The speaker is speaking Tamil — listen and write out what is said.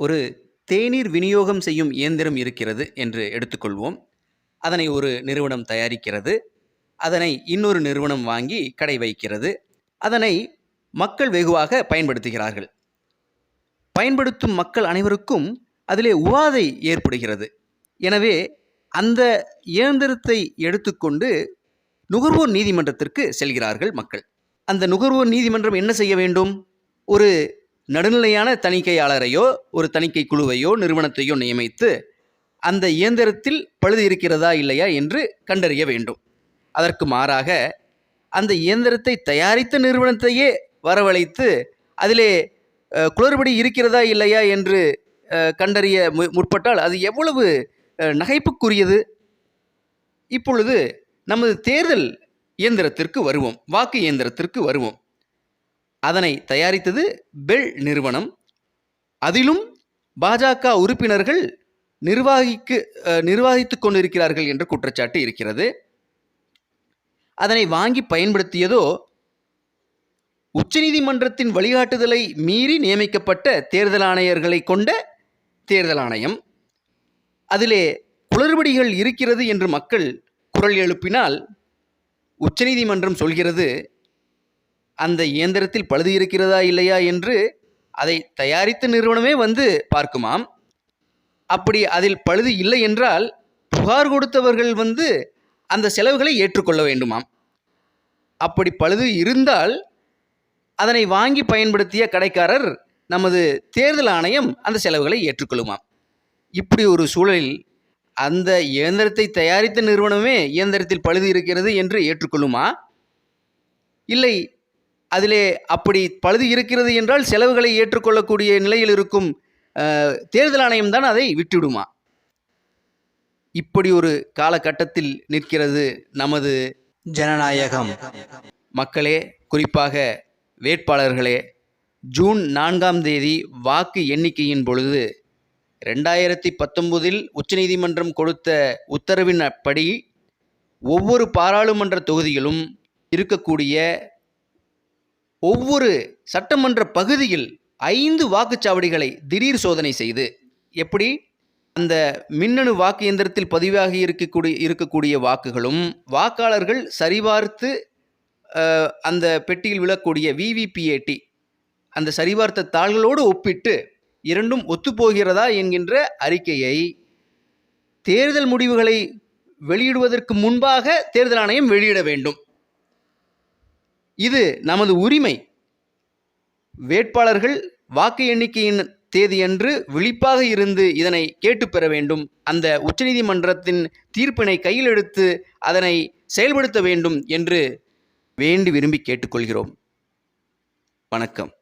ஒரு தேநீர் விநியோகம் செய்யும் இயந்திரம் இருக்கிறது என்று எடுத்துக்கொள்வோம். அதனை ஒரு நிறுவனம் தயாரிக்கிறது. அதனை இன்னொரு நிறுவனம் வாங்கி கடை வைக்கிறது. அதனை மக்கள் வெகுவாக பயன்படுத்துகிறார்கள். பயன்படுத்தும் மக்கள் அனைவருக்கும் அதிலே உவாதை ஏற்படுகிறது. எனவே அந்த இயந்திரத்தை எடுத்துக்கொண்டு நுகர்வோர் நீதிமன்றத்திற்கு செல்கிறார்கள் மக்கள். அந்த நுகர்வோர் நீதிமன்றம் என்ன செய்ய வேண்டும்? ஒரு நடுநிலையான தணிக்கையாளரையோ ஒரு தணிக்கை குழுவையோ நிறுவனத்தையோ நியமித்து அந்த இயந்திரத்தில் பழுது இருக்கிறதா இல்லையா என்று கண்டறிய வேண்டும். அதற்கு மாறாக அந்த இயந்திரத்தை தயாரித்த நிறுவனத்தையே வரவழைத்து அதிலே குளறுபடி இருக்கிறதா இல்லையா என்று கண்டறிய மு- முற்பட்டால் அது எவ்வளவு நகைப்புக்குரியது? இப்பொழுது நமது தேர்தல் இயந்திரத்திற்கு வருவோம் வாக்கு இயந்திரத்திற்கு வருவோம். அதனை தயாரித்தது பெல் நிறுவனம். அதிலும் பாஜக உறுப்பினர்கள் நிர்வாகிக்கு அஹ், கொண்டிருக்கிறார்கள் என்ற குற்றச்சாட்டு இருக்கிறது. அதனை வாங்கி பயன்படுத்தியதோ உச்சநீதிமன்றத்தின் வழிகாட்டுதலை மீறி நியமிக்கப்பட்ட தேர்தல் ஆணையர்களை கொண்ட தேர்தல் ஆணையம். அதிலே குளறுபடிகள் இருக்கிறது என்று மக்கள் குரல் எழுப்பினால் உச்சநீதிமன்றம் சொல்கிறது அந்த இயந்திரத்தில் பழுது இருக்கிறதா இல்லையா என்று அதை தயாரித்த நிறுவனமே வந்து பார்க்குமாம். அப்படி அதில் பழுது இல்லை என்றால் புகார் கொடுத்தவர்கள் வந்து அந்த செலவுகளை ஏற்றுக்கொள்ள வேண்டுமாம். அப்படி பழுது இருந்தால் அதனை வாங்கி பயன்படுத்திய கடைக்காரர் நமது தேர்தல் ஆணையம் அந்த செலவுகளை ஏற்றுக்கொள்ளுமாம். இப்படி ஒரு சூழலில் அந்த இயந்திரத்தை தயாரித்த நிறுவனமே இயந்திரத்தில் பழுது இருக்கிறது என்று ஏற்றுக்கொள்ளுமா? இல்லை அதிலே அப்படி பழுது இருக்கிறது என்றால் செலவுகளை ஏற்றுக்கொள்ளக்கூடிய நிலையில் இருக்கும் தேர்தல் ஆணையம் தான் அதை விட்டுவிடுமா இப்படி ஒரு காலகட்டத்தில் நிற்கிறது நமது ஜனநாயகம். மக்களே குறிப்பாக வேட்பாளர்களே ஜூன் நான்காம் தேதி வாக்கு எண்ணிக்கையின் பொழுது ரெண்டாயிரத்தி பத்தொன்பதில் உச்சநீதிமன்றம் கொடுத்த உத்தரவின்படி ஒவ்வொரு பாராளுமன்ற தொகுதியிலும் இருக்கக்கூடிய ஒவ்வொரு சட்டமன்ற பகுதியில் ஐந்து வாக்குச்சாவடிகளை திடீர் சோதனை செய்து எப்படி? அந்த மின்னணு வாக்கு இயந்திரத்தில் பதிவாகி இருக்கக்கூடிய இருக்கக்கூடிய வாக்குகளும் வாக்காளர்கள் சரிபார்த்து அந்த பெட்டியில் விழக்கூடிய விவிபிஏடி அந்த சரிபார்த்த தாள்களோடு ஒப்பிட்டு இரண்டும் ஒத்துப்போகிறதா என்கின்ற அறிக்கையை தேர்தல் முடிவுகளை வெளியிடுவதற்கு முன்பாக தேர்தல் ஆணையம் வெளியிட வேண்டும். இது நமது உரிமை. வேட்பாளர்கள் வாக்கு எண்ணிக்கையின் தேதியன்று விழிப்பாக இருந்து இதனை கேட்டு பெற வேண்டும். அந்த உச்சநீதிமன்றத்தின் தீர்ப்பினை கையில் எடுத்து அதனை செயல்படுத்த வேண்டும் என்று வேண்டி விரும்பி கேட்டுக்கொள்கிறோம். வணக்கம்.